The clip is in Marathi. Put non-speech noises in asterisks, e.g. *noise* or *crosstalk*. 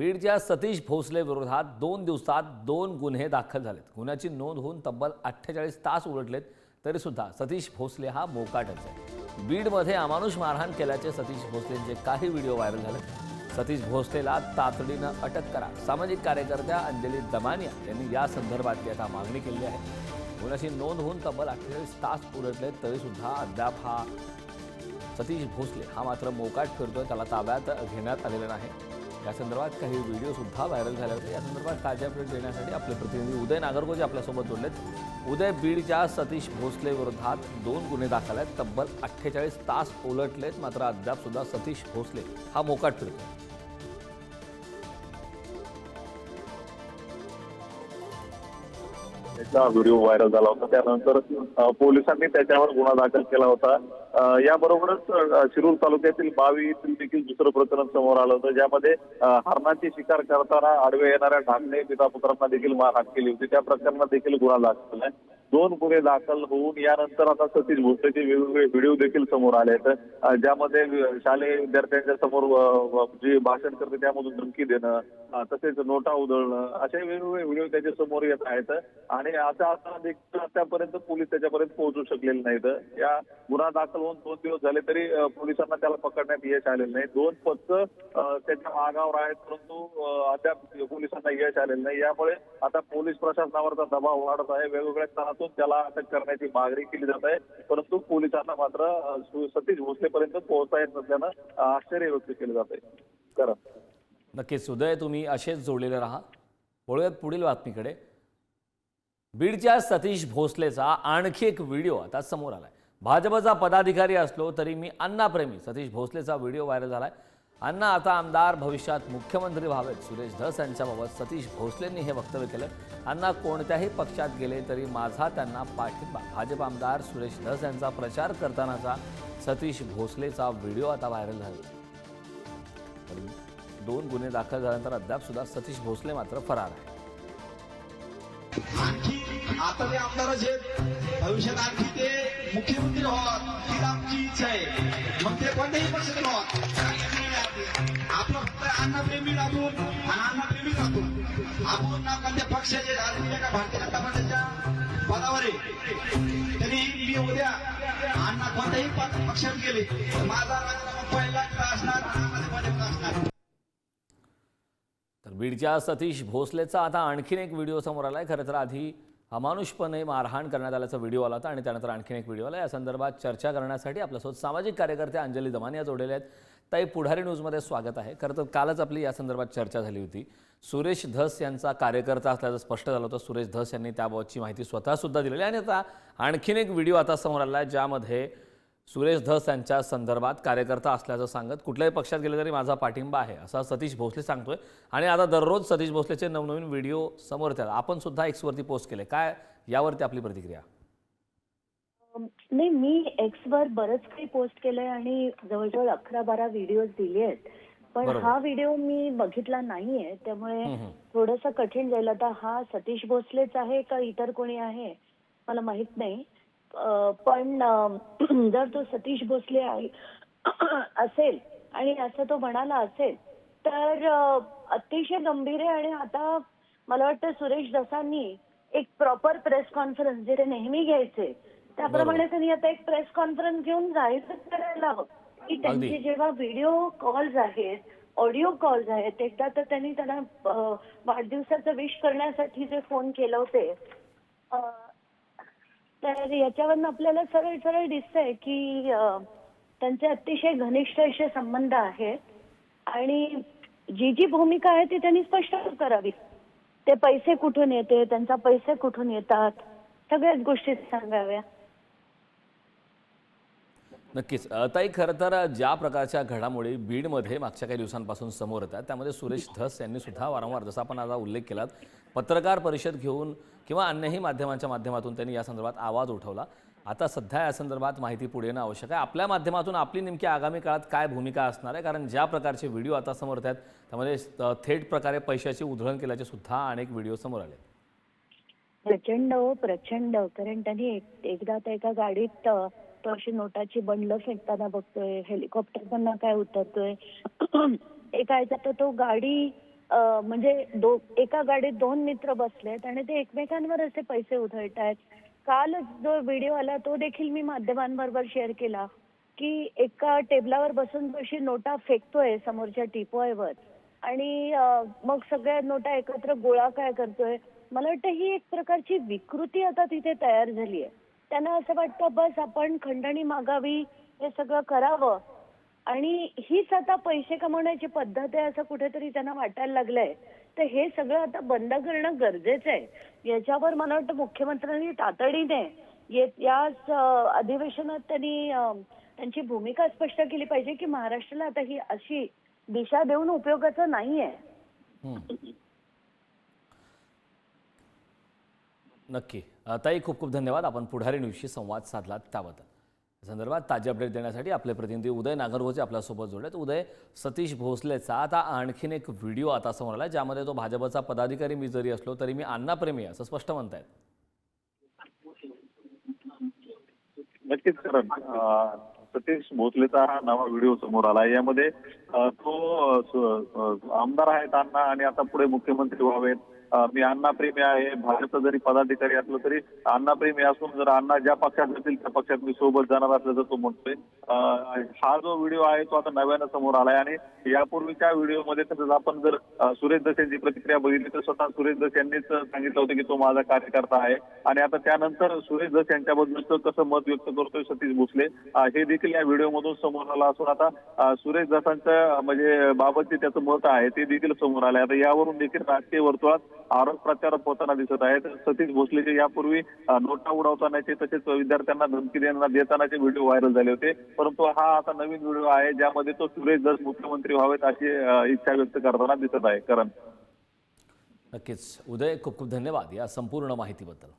बीडच्या सतीश भोसले विरोधात दोन दिवसात दोन गुन्हे दाखल झालेत. गुन्ह्याची नोंद होऊन तब्बल अठ्ठेचाळीस तास उलटलेत तरीसुद्धा सतीश भोसले हा मोकाटच आहे. बीडमध्ये अमानुष मारहाण केल्याचे सतीश भोसलेंचे काही व्हिडिओ व्हायरल झाले सतीश भोसलेला तातडीनं अटक करा. सामाजिक कार्यकर्त्या अंजली दमानिया यांनी या संदर्भातली आता मागणी केली आहे. गुन्ह्याची नोंद होऊन तब्बल अठ्ठेचाळीस तास उलटले तरीसुद्धा अद्याप हा सतीश भोसले हा मात्र मोकाट फिरतोय त्याला ताब्यात घेण्यात आलेला नाही. या संदर्भात काही व्हिडिओ सुद्धा व्हायरल झाले होते. या संदर्भात ताज्या अपडेट देण्यासाठी आपले प्रतिनिधी उदय नागरगोजे आपल्यासोबत जोडलेत. उदय बीडच्या सतीश भोसले विरोधात दोन गुन्हे दाखल आहेत. तब्बल अठ्ठेचाळीस तास उलटलेत. मात्र अद्याप सुद्धा सतीश भोसले हा मोकाट फिरतो त्याचा व्हिडिओ व्हायरल झाला होता. त्यानंतर पोलिसांनी त्याच्यावर गुन्हा दाखल केला होता. याबरोबरच शिरूर तालुक्यातील बावी येथील देखील दुसरं प्रकरण समोर आलं होतं ज्यामध्ये हरणाची शिकार करताना आडवे येणाऱ्या ढाकणे पिता पुत्रांना देखील मारहाण केली होती. त्या प्रकरणात देखील गुन्हा दाखल आहे. दोन गुन्हे दाखल होऊन यानंतर आता सतीश भोसलेचे वेगवेगळे व्हिडिओ देखील समोर आले आहेत. ज्यामध्ये शालेय विद्यार्थ्यांच्या समोर जे भाषण करते त्यामधून धमकी देणं तसेच नोटा उधळणं असे वेगवेगळे व्हिडिओ त्याच्यासमोर येत आहेत. आणि आता आता देखील आतापर्यंत पोलीस त्याच्यापर्यंत पोहोचू शकलेले नाहीत. या गुन्हा दाखल होऊन दोन दिवस झाले तरी पोलिसांना त्याला पकडण्यात यश आलेलं नाही. दोन पथक त्याच्या मागावर आहेत परंतु अद्याप पोलिसांना यश आलेलं नाही. यामुळे आता पोलीस प्रशासनावरचा दबाव वाढत आहे. वेगवेगळ्या असून त्याला अटक करण्याची मागणी केली जात आहे. परंतु पोलिसांना मात्र सतीश भोसलेपर्यंत पोहोचता येत नसल्यानं आश्चर्य व्यक्त केलं जात आहे. करा नक्कीच उदय तुम्ही असेच जोडलेले राहा. वळूयात पुढील बातमीकडे. बीडच्या सतीश भोसलेचा आणखी एक व्हिडिओ आता समोर आलाय. भाजपचा पदाधिकारी असलो तरी मी अण्णाप्रेमी. सतीश भोसलेचा व्हिडिओ व्हायरल झालाय. अण्णा आता आमदार भविष्यात मुख्यमंत्री व्हावेत. सुरेश धस यांच्याबाबत सतीश भोसलेंनी हे वक्तव्य केलं. अण्णा कोणत्याही पक्षात गेले तरी माझा त्यांना पाठिंबा. भाजप आमदार सुरेश धस यांचा प्रचार करतानाचा सतीश भोसलेचा व्हिडिओ आता व्हायरल झाला. दोन गुन्हे दाखल झाल्यानंतर अद्याप सुद्धा सतीश भोसले मात्र फरार आहे आता ते आमदारच आहेत. भविष्यात आणखी ते मुख्यमंत्री व्हावं ही आमची इच्छा आहे. मग ते कोणत्याही पक्षाचे व्हावं. अन्नप्रेमी आणि अन्नप्रेमी आपण ना कोणत्या पक्षाचे राजकीय का भारतीय जनता पदावर. आहे तरी मी उद्या अण्णा कोणत्याही पक्षात गेले तर माझा पहिला असणार असणार. तर बीडच्या सतीश भोसलेचा आता आणखीन एक व्हिडिओ समोर आलाय. खरं तर आधी अमानुषपणे मारहाण करण्यात आल्याचा व्हिडिओ आला होता आणि त्यानंतर आणखीन एक व्हिडिओ आला. या संदर्भात चर्चा करण्यासाठी आपल्यासोबत सामाजिक कार्यकर्ते अंजली दमानिया जोडलेले आहेत. ताई पुढारी न्यूजमध्ये स्वागत आहे. खरं तर कालच आपली या संदर्भात चर्चा झाली होती. सुरेश धस यांचा कार्यकर्ता असल्याचं स्पष्ट झालं होतं. सुरेश धस यांनी त्याबाबतची माहिती स्वतःसुद्धा दिलेली आहे. आणि आता आणखीन एक व्हिडिओ आता समोर आला आहे ज्यामध्ये सुरेश धस यांच्या संदर्भात कार्यकर्ता असल्याचं सांगत कुठल्याही पक्षात गेले तरी माझा पाठिंबा आहे असा सतीश भोसले सांगतोय. आणि आता दररोज सतीश भोसलेचे नवनवीन व्हिडिओ समोर येतात. आपण सुद्धा एक्सवरती पोस्ट केले. काय यावरती आपली प्रतिक्रिया? नाही मी एक्स वर बरंच काही पोस्ट केलंय आणि जवळजवळ अकरा बारा व्हिडिओ दिले आहेत. पण. हा व्हिडिओ मी बघितला नाहीये. त्यामुळे थोडस कठीण जाईल. आता हा सतीश भोसलेच आहे का इतर कोणी आहे? मला माहीत नाही. पण *clears throat* जर तो सतीश भोसले आहे *clears throat* असेल आणि असं तो म्हणाला असेल तर अतिशय गंभीर आहे आणि आता मला वाटतं सुरेश दसांनी एक प्रॉपर प्रेस कॉन्फरन्स जे ते नेहमी घ्यायचे त्याप्रमाणे त्यांनी आता एक प्रेस कॉन्फरन्स घेऊन जाहीर करायला हवं. की त्यांचे जेव्हा व्हिडिओ कॉल्स आहेत ऑडिओ कॉल्स आहेत एकदा तर त्यांनी त्यांना वाढदिवसाचं विश करण्यासाठी जे फोन केले होते तर याच्यावरनं आपल्याला सरळ सरळ दिसतंय की त्यांचे अतिशय घनिष्ठ असे संबंध आहेत. आणि जी जी भूमिका आहे ती त्यांनी स्पष्ट करावी. ते पैसे कुठून येते त्यांचा पैसे कुठून येतात सगळ्याच गोष्टी सांगाव्या. नक्कीच. ताई खरं तर ज्या प्रकारच्या घडामोडी बीडमध्ये मागच्या काही दिवसांपासून समोर येतात त्यामध्ये सुरेश धस यांनी सुद्धा वारंवार जसा आपण आता उल्लेख केलात पत्रकार परिषद घेऊन किंवा अन्यही माध्यमांच्या माध्यमातून त्यांनी या संदर्भात आवाज उठवला. आता सध्या या संदर्भात माहिती पुढे येणं आवश्यक आहे. आपल्या माध्यमातून आपली नेमकी आगामी काळात काय भूमिका असणार आहे? कारण ज्या प्रकारचे व्हिडिओ आता समोर येत आहेत त्यामध्ये थेट प्रकारे पैशाची उधळण केल्याचे सुद्धा अनेक व्हिडिओ समोर आले प्रचंड हो, प्रचंड. कारण त्यांनी एकदा एका गाडीत अ, अशी नोटाची बंडल फेकताना बघतोय हेलिकॉप्टर काय उतरतोय. एका ह्याच्यात तर तो गाडी म्हणजे दो एका गाडीत दोन मित्र बसलेत आणि ते एकमेकांवर असे पैसे उधळतायत. कालच जो व्हिडिओ आला तो देखील मी माध्यमांबरोबर शेअर केला की एका टेबलावर बसून अशी नोटा फेकतोय समोरच्या टिपॉयवर आणि मग सगळ्या नोटा एकत्र गोळा काय करतोय. मला वाटतं ही एक प्रकारची विकृती आता तिथे तयार झाली आहे त्यांना असं वाटतं बस आपण खंडणी मागावी हे सगळं करावं. आणि हीच आता पैसे कमवण्याची पद्धत आहे असं कुठेतरी त्यांना वाटायला लागलंय. तर हे सगळं आता बंद करणं गरजेचं आहे. याच्यावर मला वाटतं मुख्यमंत्र्यांनी तातडीने येत याच अधिवेशनात त्यांनी त्यांची भूमिका स्पष्ट केली पाहिजे की महाराष्ट्राला आता ही अशी दिशा देऊन उपयोगाचं नाहीये. नक्की. ताई खूप खूप धन्यवाद. आपण पुढारी न्यूजशी संवाद साधलात त्याबद्दल. संदर्भात ताजे अपडेट देण्यासाठी आपले प्रतिनिधी उदय नागरगोचे आपल्यासोबत जोडलेत उदय सतीश भोसलेचा आता आणखीन एक व्हिडिओ आता समोर आला ज्यामध्ये तो भाजपचा पदाधिकारी मी जरी असलो तरी मी अण्णाप्रेमी असं स्पष्ट म्हणतायत. नक्कीच कारण सतीश भोसलेचा हा नवा व्हिडिओ समोर आला यामध्ये तो आमदार आहेत अण्णा आणि आता पुढे मुख्यमंत्री व्हावेत. मी अण्णाप्रेमी आहे भाजपचा जरी पदाधिकारी असलो तरी अण्णाप्रेमी असून जर अण्णा ज्या पक्षात जातील त्या पक्षात मी सोबत जाणार असल्याचं तो म्हणतोय. हा जो व्हिडिओ आहे तो आता नव्यानं समोर आलाय आणि यापूर्वीच्या व्हिडिओमध्ये तसंच आपण जर सुरेश दस यांची प्रतिक्रिया बघितली तर स्वतः सुरेश दस यांनीच सांगितलं होतं की तो माझा कार्यकर्ता आहे. आणि आता त्यानंतर सुरेश दस यांच्याबद्दल कसं मत व्यक्त करतोय सतीश भोसले हे देखील या व्हिडिओमधून समोर आलं असून आता सुरेश दसांचं म्हणजे बाबतचे त्याचं मत आहे ते देखील समोर आलंय. आता यावरून देखील राजकीय वर्तुळात आरोप प्रत्यारोप होताना दिसत आहेत. सतीश भोसलेचे यापूर्वी नोटा उडवतानाचे तसेच विद्यार्थ्यांना धमकी देताना देतानाचे व्हिडिओ व्हायरल झाले होते. परंतु हा आता नवीन व्हिडिओ आहे ज्यामध्ये तो सुरेश दस मुख्यमंत्री व्हावेत अशी इच्छा व्यक्त करताना दिसत आहे. करण. नक्कीच. उदय खूप खूप धन्यवाद या संपूर्ण माहितीबद्दल.